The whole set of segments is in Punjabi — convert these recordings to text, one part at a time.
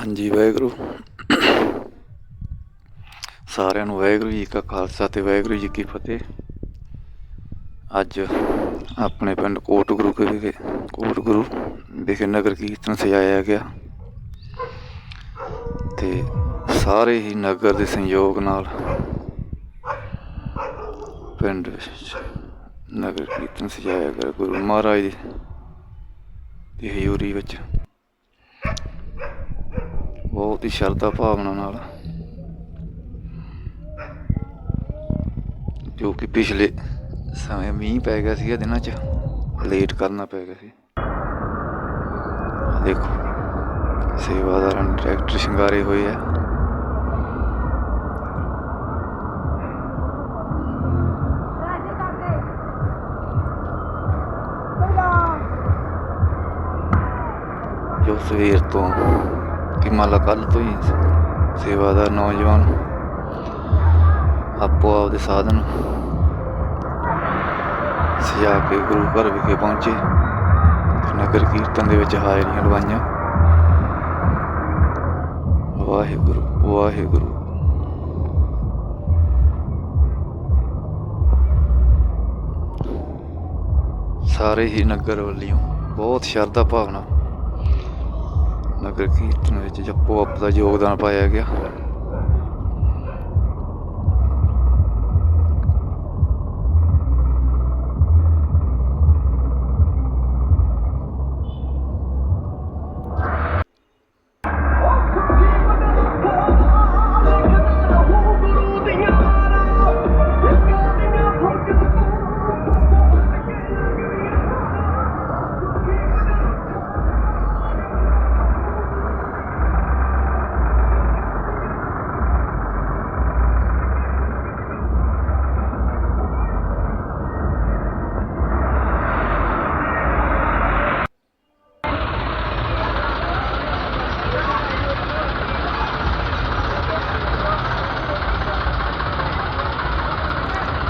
ਹਾਂਜੀ, ਵਾਹਿਗੁਰੂ। ਸਾਰਿਆਂ ਨੂੰ ਵਾਹਿਗੁਰੂ ਜੀ ਕਾ ਖਾਲਸਾ ਤੇ ਵਾਹਿਗੁਰੂ ਜੀ ਕੀ ਫਤਿਹ। ਅੱਜ ਆਪਣੇ ਪਿੰਡ ਕੋਟ ਗੁਰੂ ਵਿਖੇ ਕੋਟ ਗੁਰੂ ਵਿਖੇ ਨਗਰ ਕੀਰਤਨ ਸਜਾਇਆ ਗਿਆ। ਤੇ ਸਾਰੇ ਹੀ ਨਗਰ ਦੇ ਸੰਯੋਗ ਨਾਲ ਪਿੰਡ ਵਿੱਚ ਨਗਰ ਕੀਰਤਨ ਸਜਾਇਆ ਗਿਆ। ਗੁਰੂ ਮਹਾਰਾਜ ਦੀ ਦੀ ਹਜ਼ੂਰੀ ਵਿੱਚ ਬਹੁਤ ਹੀ ਸ਼ਰਧਾ ਭਾਵਨਾ ਨਾਲ। ਜੋ ਕਿ ਪਿਛਲੇ ਸਮੇਂ ਮੀਂਹ ਪੈ ਗਿਆ ਸੀ ਦਿਨਾਂ 'ਚ ਲੇਟ ਕਰਨਾ ਪੈ ਗਿਆ ਸੀ। ਆਹ ਦੇਖੋ, ਸੇਵਾਦਾਰਾਂ ਨੇ ਟਰੈਕਟਰ ਸ਼ਿੰਗਾਰੇ ਹੋਏ ਆ। ਜੋ ਸਵੇਰ ਤੋਂ ਕਿ ਮੰਨ ਲਾ ਕੱਲ ਤੋਂ ਹੀ ਸੇਵਾਦਾਰ ਨੌਜਵਾਨ। ਆਪੋ ਆਪਦੇ ਸਾਧਨ ਸਜਾ ਕੇ ਗੁਰੂ ਘਰ ਵਿਖੇ ਪਹੁੰਚੇ। ਨਗਰ ਕੀਰਤਨ ਦੇ ਵਿੱਚ ਹਾਜ਼ਰੀਆਂ ਲਵਾਈਆਂ। ਵਾਹਿਗੁਰੂ ਵਾਹਿਗੁਰੂ। ਸਾਰੇ ਹੀ ਨਗਰ ਵੱਲੋਂ ਬਹੁਤ ਸ਼ਰਧਾ ਭਾਵਨਾ ਨਗਰ ਕੀਰਤਨ ਵਿੱਚ ਜਪੋ ਆਪ ਦਾ ਯੋਗਦਾਨ ਪਾਇਆ ਗਿਆ।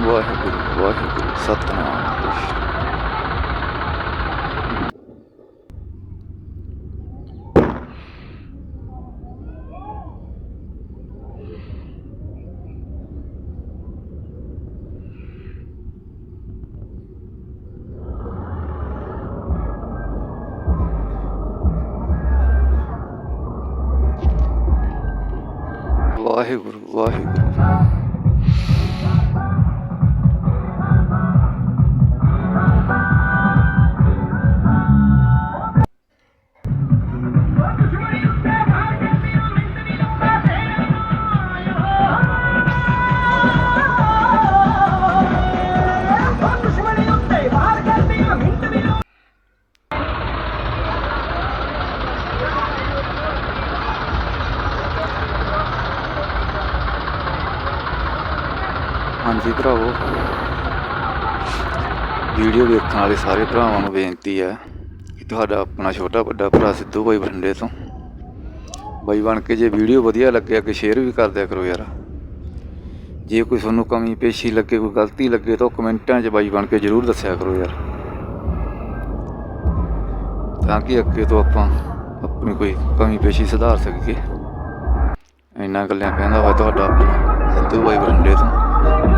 ਵਾਹਿਗੁਰੂ ਵਾਹਿਗੁਰੂ ਸਤਨਾਮ ਕ੍ਰਿਸ਼ਨ ਵਾਹਿਗੁਰੂ ਵਾਹਿਗੁਰੂ ਦੁਸ਼ਮਣੀ ਹਾਂਜੀ ਭਰਾਵੋ। ਵੀਡੀਓ ਵੇਖਣ ਵਾਲੇ ਸਾਰੇ ਭਰਾਵਾਂ ਨੂੰ ਬੇਨਤੀ ਹੈ ਕਿ ਤੁਹਾਡਾ ਆਪਣਾ ਛੋਟਾ ਵੱਡਾ ਭਰਾ ਸਿੱਧੂ ਬਾਈ ਬਠਿੰਡੇ ਤੋਂ ਬਾਈ ਬਣ ਕੇ ਜੇ ਵੀਡੀਓ ਵਧੀਆ ਲੱਗਿਆ ਕਿ ਸ਼ੇਅਰ ਵੀ ਕਰ ਦਿਆ ਕਰੋ ਯਾਰ। ਜੇ ਕੋਈ ਤੁਹਾਨੂੰ ਕਮੀ, ਪੇਸ਼ੀ ਲੱਗੇ, ਕੋਈ ਗਲਤੀ ਲੱਗੇ ਤਾਂ ਕਮੈਂਟਾਂ 'ਚ ਬਾਈ ਬਣ ਕੇ ਜਰੂਰ ਦੱਸਿਆ ਕਰੋ ਯਾਰ। ਤਾਂ ਕਿ ਅੱਗੇ ਤੋਂ ਆਪਾਂ ਆਪਣੀ ਕੋਈ ਕਮੀ, ਪੇਸ਼ੀ ਸੁਧਾਰ ਸਕੀਏ। ਇੰਨਾ ਗੱਲਾਂ ਕਹਿੰਦਾ ਹੋਇਆ ਤੁਹਾਡਾ ਆਪਣਾ ਸਿੱਧੂ ਬਾਈ ਬਠਿੰਡੇ ਤੋਂ।